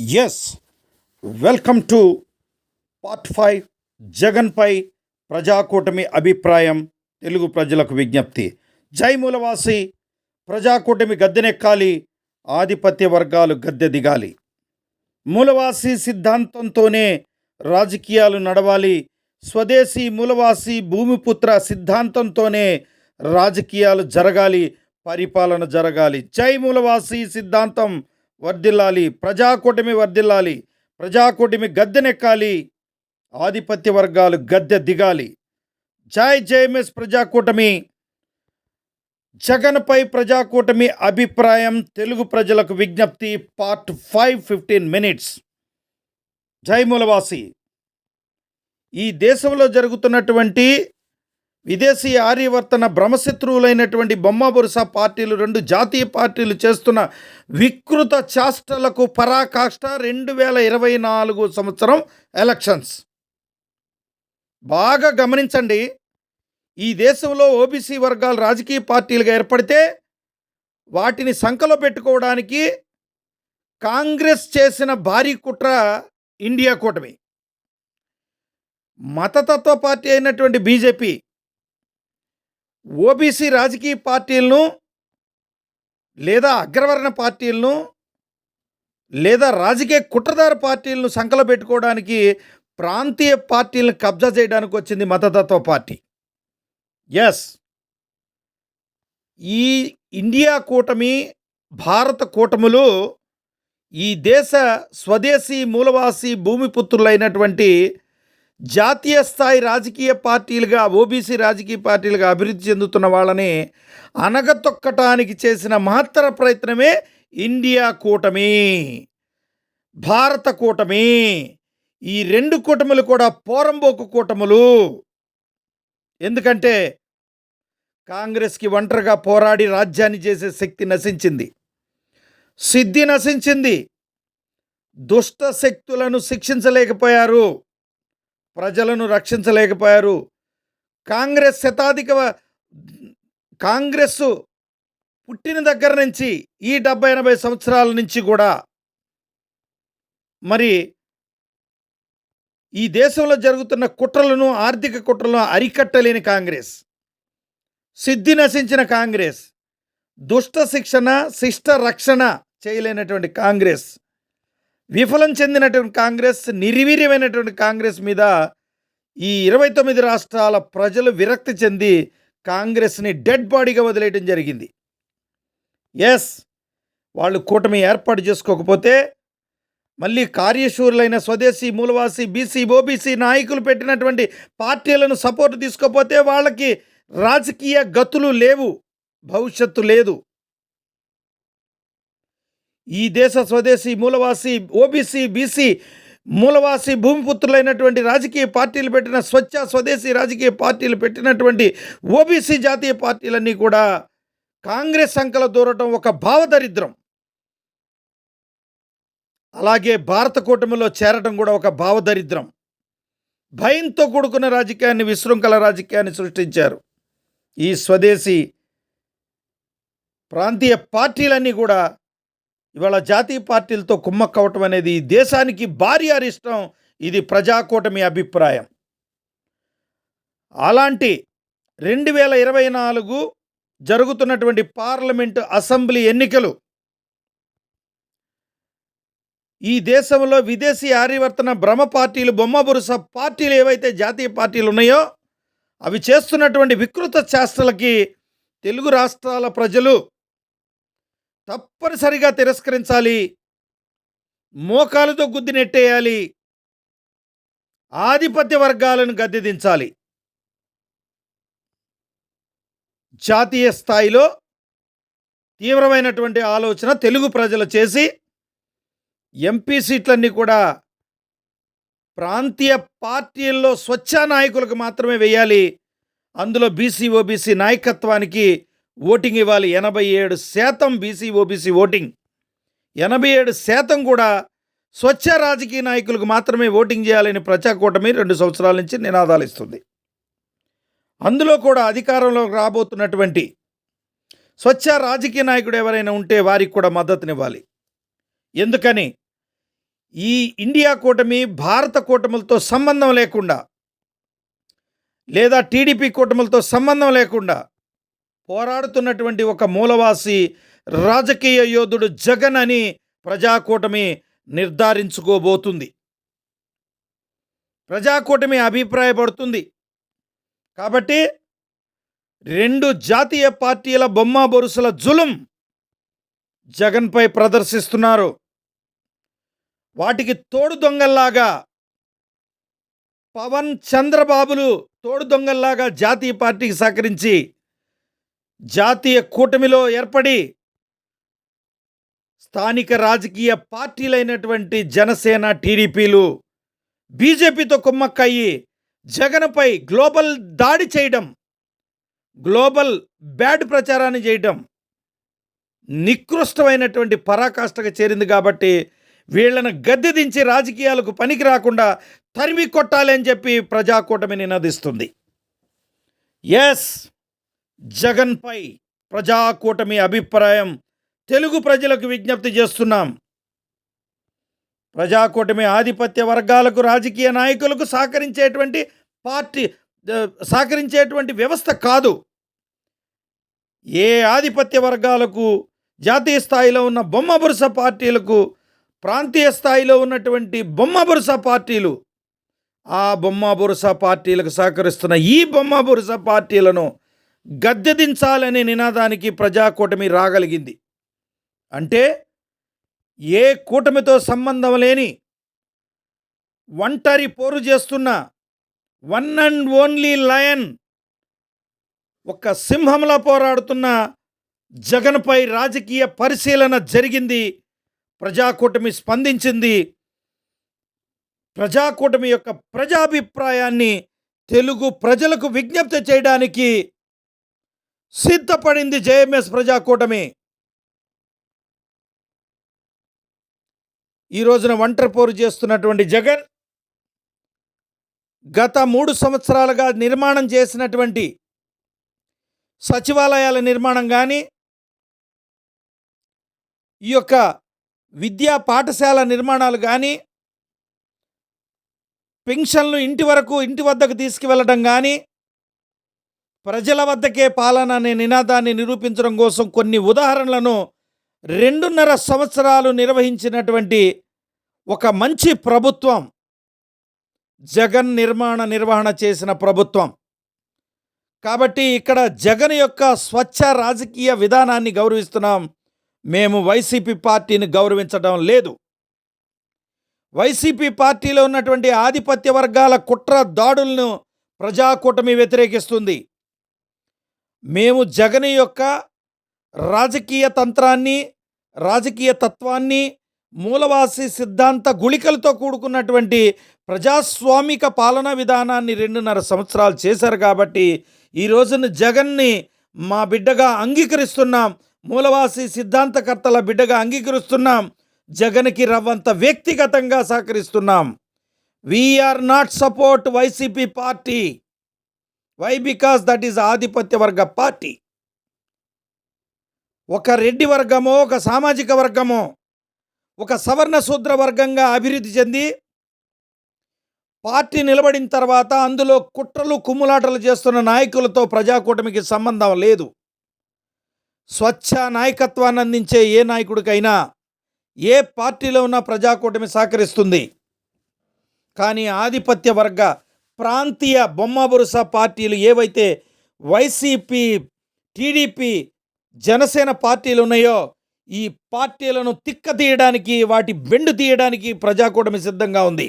Yes welcome to part five జగన్పై ప్రజాకూటమి అభిప్రాయం తెలుగు ప్రజలకు విజ్ఞప్తి జై మూలవాసి ప్రజాకూటమి గద్దెనెక్కాలి ఆధిపత్య వర్గాలు గద్దె దిగాలి మూలవాసి సిద్ధాంతంతోనే రాజకీయాలు నడవాలి స్వదేశీ మూలవాసి భూమిపుత్ర సిద్ధాంతంతోనే రాజకీయాలు జరగాలి పరిపాలన జరగాలి జై మూలవాసి సిద్ధాంతం వర్ధిల్లాలి. ప్రజాకూటమి వర్ధిల్లాలి. ప్రజాకూటమి గద్దెనెక్కాలి. ఆధిపత్య వర్గాలు గద్దె దిగాలి. జై జైఎంఎస్ ప్రజాకూటమి. జగన్పై ప్రజాకూటమి అభిప్రాయం తెలుగు ప్రజలకు విజ్ఞప్తి పార్ట్ ఫైవ్ ఫిఫ్టీన్ మినిట్స్. జై మూలవాసి. ఈ దేశంలో జరుగుతున్నటువంటి విదేశీ ఆర్యవర్తన భ్రమశత్రువులైనటువంటి బొమ్మబొరుస పార్టీలు రెండు జాతీయ పార్టీలు చేస్తున్న వికృత చేష్టలకు పరాకాష్ట రెండు వేల ఇరవై నాలుగు సంవత్సరం ఎలక్షన్స్. బాగా గమనించండి. ఈ దేశంలో ఓబీసీ వర్గాలు రాజకీయ పార్టీలుగా ఏర్పడితే వాటిని సంకలో పెట్టుకోవడానికి కాంగ్రెస్ చేసిన భారీ కుట్ర ఇండియా కూటమి. మతతత్వ పార్టీ అయినటువంటి బీజేపీ ఓబీసీ రాజకీయ పార్టీలను లేదా అగ్రవర్ణ పార్టీలను లేదా రాజకీయ కుట్రదార పార్టీలను సంకల పెట్టుకోవడానికి ప్రాంతీయ పార్టీలను కబ్జా చేయడానికి వచ్చింది మతతత్వ పార్టీ. ఎస్ ఈ ఇండియా కూటమి భారత కూటములు ఈ దేశ స్వదేశీ మూలవాసి భూమిపుత్రులైనటువంటి జాతీయ స్థాయి రాజకీయ పార్టీలుగా ఓబీసీ రాజకీయ పార్టీలుగా అభివృద్ధి చెందుతున్న వాళ్ళని అనగతొక్కటానికి చేసిన మహత్తర ప్రయత్నమే ఇండియా కూటమి. భారత కూటమి. ఈ రెండు కూటములు కూడా పోరంబోకు కూటములు. ఎందుకంటే కాంగ్రెస్కి ఒంటరిగా పోరాడి రాజ్యాన్ని చేసే శక్తి నశించింది. సిద్ధి నశించింది. దుష్ట శక్తులను శిక్షించలేకపోయారు. ప్రజలను రక్షించలేకపోయారు. కాంగ్రెస్ శతాధిక కాంగ్రెస్ పుట్టిన దగ్గర నుంచి ఈ డెబ్బై ఎనభై సంవత్సరాల నుంచి కూడా మరి ఈ దేశంలో జరుగుతున్న కుట్రలను ఆర్థిక కుట్రలను అరికట్టలేని కాంగ్రెస్. సిద్ధి నశించిన కాంగ్రెస్. దుష్ట శిక్షణ శిష్ట రక్షణ చేయలేనటువంటి కాంగ్రెస్. విఫలం చెందినటువంటి కాంగ్రెస్ నిర్వీర్యమైనటువంటి కాంగ్రెస్ మీద ఈ ఇరవై తొమ్మిది రాష్ట్రాల ప్రజలు విరక్తి చెంది కాంగ్రెస్ని డెడ్ బాడీగా వదిలేయడం జరిగింది. ఎస్ వాళ్ళు కూటమి ఏర్పాటు చేసుకోకపోతే మళ్ళీ కార్యశూరులైన స్వదేశీ మూలవాసి బీసీ ఓబీసీ నాయకులు పెట్టినటువంటి పార్టీలను సపోర్ట్ తీసుకోకపోతే వాళ్ళకి రాజకీయ గతులు లేవు భవిష్యత్తు లేదు. ఈ దేశ స్వదేశీ మూలవాసి ఓబీసీ బీసీ మూలవాసి భూమిపుత్రులైనటువంటి రాజకీయ పార్టీలు పెట్టిన స్వచ్ఛ స్వదేశీ రాజకీయ పార్టీలు పెట్టినటువంటి ఓబీసీ జాతీయ పార్టీలన్నీ కూడా కాంగ్రెస్ సంకల దూరటం ఒక భావదరిద్రం. అలాగే భారత కూటమిలో చేరటం కూడా ఒక భావదరిద్రం. భయంతో కూడుకున్న రాజకీయాన్ని విశృంఖల రాజకీయాన్ని సృష్టించారు. ఈ స్వదేశీ ప్రాంతీయ పార్టీలన్నీ కూడా ఇవాళ జాతీయ పార్టీలతో కుమ్మక్కవటం అనేది దేశానికి భారీ అరిష్టం. ఇది ప్రజాకూటమి అభిప్రాయం. అలాంటి రెండు వేల ఇరవై నాలుగు జరుగుతున్నటువంటి పార్లమెంటు అసెంబ్లీ ఎన్నికలు ఈ దేశంలో విదేశీ ఆర్యవర్తన భ్రమ పార్టీలు బొమ్మ బురుస పార్టీలు ఏవైతే జాతీయ పార్టీలు ఉన్నాయో అవి చేస్తున్నటువంటి వికృత చేష్టలకి తెలుగు రాష్ట్రాల ప్రజలు తప్పనిసరిగా తిరస్కరించాలి. మోకాలతో గుద్ది నెట్టేయాలి. ఆధిపత్య వర్గాలను గద్దెదించాలి జాతీయ స్థాయిలో తీవ్రమైనటువంటి ఆలోచన తెలుగు ప్రజలు చేసి ఎంపీ సీట్లన్నీ కూడా ప్రాంతీయ పార్టీల్లో స్వచ్ఛ నాయకులకు మాత్రమే వేయాలి. అందులో బీసీ ఓబీసీ నాయకత్వానికి ఓటింగ్ ఇవ్వాలి. ఎనభై ఏడు శాతం బీసీ ఓబీసీ ఓటింగ్. ఎనభై ఏడు శాతం కూడా స్వచ్ఛ రాజకీయ నాయకులకు మాత్రమే ఓటింగ్ చేయాలని ప్రజాకూటమి రెండు సంవత్సరాల నుంచి నినాదాలు ఇస్తుంది. అందులో కూడా అధికారంలోకి రాబోతున్నటువంటి స్వచ్ఛ రాజకీయ నాయకుడు ఎవరైనా ఉంటే వారికి కూడా మద్దతునివ్వాలి. ఎందుకని? ఈ ఇండియా కూటమి భారత కూటములతో సంబంధం లేకుండా లేదా టీడీపీ కూటములతో సంబంధం లేకుండా పోరాడుతున్నటువంటి ఒక మూలవాసి రాజకీయ యోధుడు జగన్ అని ప్రజాకూటమి నిర్ధారించుకోబోతుంది. ప్రజాకూటమి అభిప్రాయపడుతుంది. కాబట్టి రెండు జాతీయ పార్టీల బొమ్మ బొరుసుల జులుం జగన్పై ప్రదర్శిస్తున్నారు. వాటికి తోడు దొంగల్లాగా పవన్ చంద్రబాబులు తోడు దొంగల్లాగా జాతీయ పార్టీకి సహకరించి జాతీయ కూటమిలో ఏర్పడి స్థానిక రాజకీయ పార్టీలైనటువంటి జనసేన టీడీపీలు బీజేపీతో కుమ్మక్కయ్యి జగన్పై గ్లోబల్ దాడి చేయడం గ్లోబల్ బ్యాడ్ ప్రచారాన్ని చేయడం నికృష్టమైనటువంటి పరాకాష్ఠగా చేరింది కాబట్టి వీళ్ళను గద్దె దించి రాజకీయాలకు పనికి రాకుండా తరిమి కొట్టాలని చెప్పి ప్రజాకూటమి నినదిస్తుంది. ఎస్ జగన్పై ప్రజాకూటమి అభిప్రాయం తెలుగు ప్రజలకు విజ్ఞప్తి చేస్తున్నాం. ప్రజాకూటమి ఆధిపత్య వర్గాలకు రాజకీయ నాయకులకు సహకరించేటువంటి పార్టీ సహకరించేటువంటి వ్యవస్థ కాదు. ఏ ఆధిపత్య వర్గాలకు జాతీయ స్థాయిలో ఉన్న బొమ్మ బురుస పార్టీలకు ప్రాంతీయ స్థాయిలో ఉన్నటువంటి బొమ్మ బురుస పార్టీలు ఆ బొమ్మ బురుస పార్టీలకు సహకరిస్తున్న ఈ బొమ్మ బురుస పార్టీలను గద్దెదించాలనే నినాదానికి ప్రజాకూటమి రాగలిగింది. అంటే ఏ కూటమితో సంబంధం లేని ఒంటరి పోరు చేస్తున్న వన్ అండ్ ఓన్లీ లయన్ ఒక సింహంలా పోరాడుతున్న జగన్పై రాజకీయ పరిశీలన జరిగింది ప్రజాకూటమి స్పందించింది. ప్రజాకూటమి యొక్క ప్రజాభిప్రాయాన్ని తెలుగు ప్రజలకు విజ్ఞప్తి చేయడానికి సిద్ధపడింది జేఎంఎస్ ప్రజాకూటమి. ఈ రోజున ఒంటరి పోరు చేస్తున్నటువంటి జగన్ గత మూడు సంవత్సరాలుగా నిర్మాణం చేసినటువంటి సచివాలయాల నిర్మాణం కానీ ఈ యొక్క విద్యా పాఠశాల నిర్మాణాలు కానీ పెన్షన్లు ఇంటి వరకు ఇంటి వద్దకు తీసుకువెళ్ళడం కానీ ప్రజల వద్దకే పాలన అనే నినాదాన్ని నిరూపించడం కోసం కొన్ని ఉదాహరణలను రెండున్నర సంవత్సరాలు నిర్వహించినటువంటి ఒక మంచి ప్రభుత్వం జగన్ నిర్మాణ నిర్వహణ చేసిన ప్రభుత్వం. కాబట్టి ఇక్కడ జగన్ యొక్క స్వచ్ఛ రాజకీయ విధానాన్ని గౌరవిస్తున్నాం. మేము వైసీపీ పార్టీని గౌరవించడం లేదు. వైసీపీ పార్టీలో ఉన్నటువంటి ఆధిపత్య వర్గాల కుట్ర దాడులను ప్రజాకూటమి వ్యతిరేకిస్తుంది. మేము జగన్ యొక్క రాజకీయ తంత్రాన్ని రాజకీయ తత్వాన్ని మూలవాసి సిద్ధాంత గుళికలతో కూడుకున్నటువంటి ప్రజాస్వామిక పాలనా విధానాన్ని రెండున్నర సంవత్సరాలు చేశారు కాబట్టి ఈ రోజున జగన్ని మా బిడ్డగా అంగీకరిస్తున్నాం మూలవాసి సిద్ధాంతకర్తల బిడ్డగా అంగీకరిస్తున్నాం జగన్కి రవ్వంత వ్యక్తిగతంగా సహకరిస్తున్నాం. We are not support YCP party why because that is ఆధిపత్య వర్గ పార్టీ ఒక రెడ్డి వర్గమో ఒక సామాజిక వర్గమో ఒక సవర్ణ శూద్ర వర్గంగా అభివృద్ధి చెంది పార్టీ నిలబడిన తర్వాత అందులో కుట్రలు కుమ్ములాటలు చేస్తున్న నాయకులతో ప్రజాకూటమికి సంబంధం లేదు. స్వచ్ఛ నాయకత్వాన్ని అందించే ఏ నాయకుడికైనా ఏ పార్టీలో ఉన్న ప్రజాకూటమి సహకరిస్తుంది. కానీ ఆధిపత్య వర్గ ప్రాంతీయ బొమ్మ బొరుస పార్టీలు ఏవైతే వైసీపీ టీడీపీ జనసేన పార్టీలు ఉన్నాయో ఈ పార్టీలను తిక్క తీయడానికి వాటి బెండు తీయడానికి ప్రజాకూటమి సిద్ధంగా ఉంది.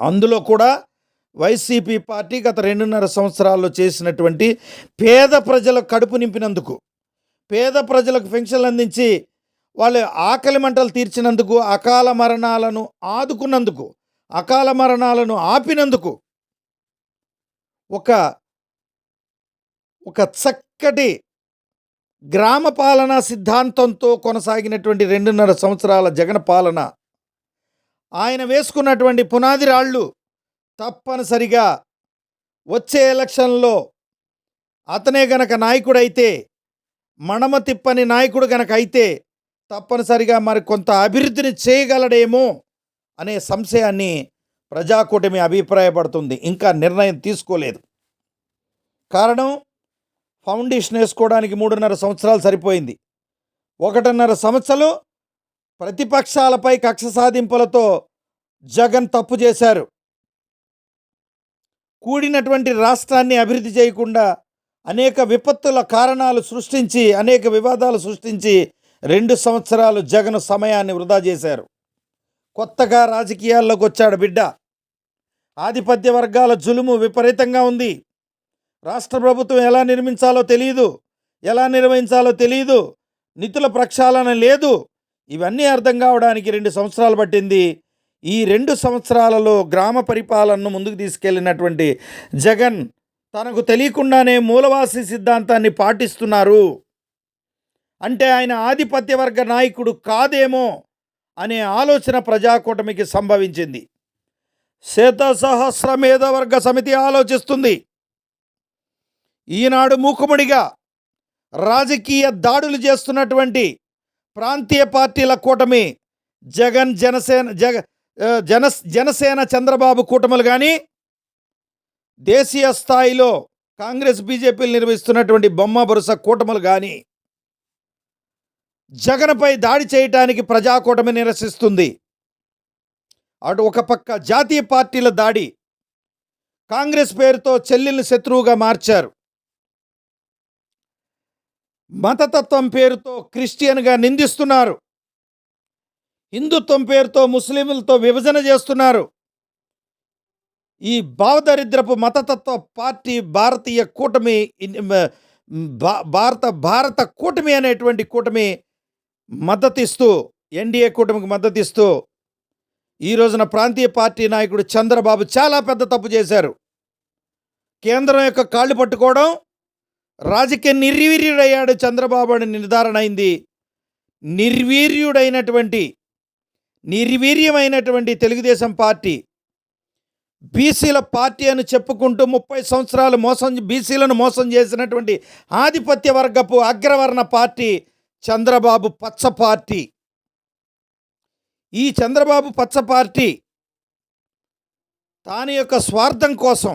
అందులో కూడా వైసీపీ పార్టీ గత రెండున్నర సంవత్సరాల్లో చేసినటువంటి పేద ప్రజల కడుపు నింపినందుకు పేద ప్రజలకు పెన్షన్లు అందించి వాళ్ళ ఆకలి మంటలు తీర్చినందుకు అకాల మరణాలను ఆదుకున్నందుకు అకాల మరణాలను ఆపినందుకు ఒక ఒక చక్కటి గ్రామ పాలన సిద్ధాంతంతో కొనసాగినటువంటి రెండున్నర సంవత్సరాల జగన్ పాలన ఆయన వేసుకున్నటువంటి పునాది రాళ్ళు తప్పనిసరిగా వచ్చే ఎలక్షన్లో అతనే గనక నాయకుడైతే మణమ తిప్పని నాయకుడు గనక అయితే తప్పనిసరిగా మరి కొంత అభివృద్ధిని చేయగలడేమో అనే సంశయాన్ని ప్రజాకూటమి అభిప్రాయపడుతుంది. ఇంకా నిర్ణయం తీసుకోలేదు. కారణం ఫౌండేషన్ వేసుకోవడానికి మూడున్నర సంవత్సరాలు సరిపోయింది. ఒకటిన్నర సంవత్సరాలు ప్రతిపక్షాలపై కక్ష సాధింపులతో జగన్ తప్పు చేశారు. కూడినటువంటి రాష్ట్రాన్ని అభివృద్ధి చేయకుండా అనేక విపత్తుల కారణాలు సృష్టించి అనేక వివాదాలు సృష్టించి రెండు సంవత్సరాలు జగన్ సమయాన్ని వృధా చేశారు. కొత్తగా రాజకీయాల్లోకి వచ్చాడు బిడ్డ. ఆధిపత్య వర్గాల జులుము విపరీతంగా ఉంది. రాష్ట్ర ప్రభుత్వం ఎలా నిర్మించాలో తెలియదు ఎలా నిర్వహించాలో తెలియదు నిధుల ప్రక్షాళన లేదు. ఇవన్నీ అర్థం కావడానికి రెండు సంవత్సరాలు పట్టింది. ఈ రెండు సంవత్సరాలలో గ్రామ పరిపాలనను ముందుకు తీసుకెళ్ళినటువంటి జగన్ తనకు తెలియకుండానే మూలవాసి సిద్ధాంతాన్ని పాటిస్తున్నారు. అంటే ఆయన ఆధిపత్య వర్గ నాయకుడు కాదేమో. అనే ఆలోచన ప్రజాకూటమికి సంభవించింది. శత సహస్ర మేధవర్గ సమితి ఆలోచిస్తుంది. ఈనాడు మూకుముడిగా రాజకీయ దాడులు చేస్తున్నటువంటి ప్రాంతీయ పార్టీల కూటమి జగన్ జనసేన జగ జన జనసేన చంద్రబాబు కూటములు కానీ దేశీయ స్థాయిలో కాంగ్రెస్ బీజేపీలు నిర్వహిస్తున్నటువంటి బొమ్మ బరుస కూటములు కానీ జగన్పై దాడి చేయటానికి ప్రజాకూటమి నిరసిస్తుంది. అటు ఒక పక్క జాతీయ పార్టీల దాడి కాంగ్రెస్ పేరుతో చెల్లెల్ని శత్రువుగా మార్చారు. మతతత్వం పేరుతో క్రిస్టియన్గా నిందిస్తున్నారు. హిందుత్వం పేరుతో ముస్లింలతో విభజన చేస్తున్నారు. ఈ భావదరిద్రపు మతతత్వ పార్టీ భారతీయ కూటమి భారత భారత కూటమి అనేటువంటి కూటమి మద్దతిస్తూ ఎన్డీఏ కూటమికి మద్దతిస్తూ ఈ రోజున ప్రాంతీయ పార్టీ నాయకుడు చంద్రబాబు చాలా పెద్ద తప్పు చేశారు. కేంద్రం యొక్క కాళ్ళు పట్టుకోవడం రాజకీయ నిర్వీర్యుడయ్యాడు చంద్రబాబు అని నిర్ధారణ అయింది. నిర్వీర్యుడైనటువంటి నిర్వీర్యమైనటువంటి తెలుగుదేశం పార్టీ బీసీల పార్టీ అని చెప్పుకుంటూ ముప్పై సంవత్సరాలు మోసం బీసీలను మోసం చేసినటువంటి ఆధిపత్య వర్గపు అగ్రవర్ణ పార్టీ చంద్రబాబు పచ్చ పార్టీ. ఈ చంద్రబాబు పచ్చ పార్టీ తాని యొక్క స్వార్థం కోసం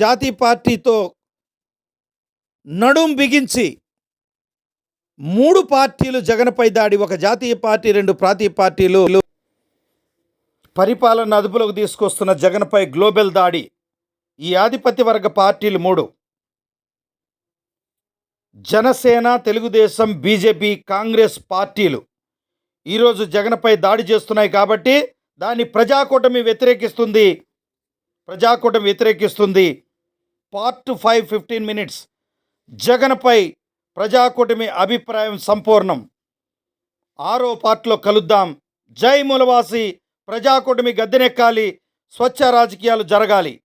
జాతీయ పార్టీతో నడుం బిగించి మూడు పార్టీలు జగన్పై దాడి ఒక జాతీయ పార్టీ రెండు ప్రాంతీయ పార్టీలు. పరిపాలన అదుపులోకి తీసుకొస్తున్న జగన్పై గ్లోబల్ దాడి. ఈ ఆధిపత్య వర్గ పార్టీలు మూడు. జనసేన తెలుగుదేశం బీజేపీ కాంగ్రెస్ పార్టీలు ఈరోజు జగన్పై దాడి చేస్తున్నాయి కాబట్టి దాన్ని ప్రజాకూటమి వ్యతిరేకిస్తుంది. Prajakutami వ్యతిరేకిస్తుంది. Part five fifteen minutes. జగన్పై ప్రజాకూటమి అభిప్రాయం సంపూర్ణం. ఆరో పార్ట్లో కలుద్దాం. జై మూలవాసి. ప్రజాకూటమి గద్దెనెక్కాలి. స్వచ్ఛ రాజకీయాలు జరగాలి.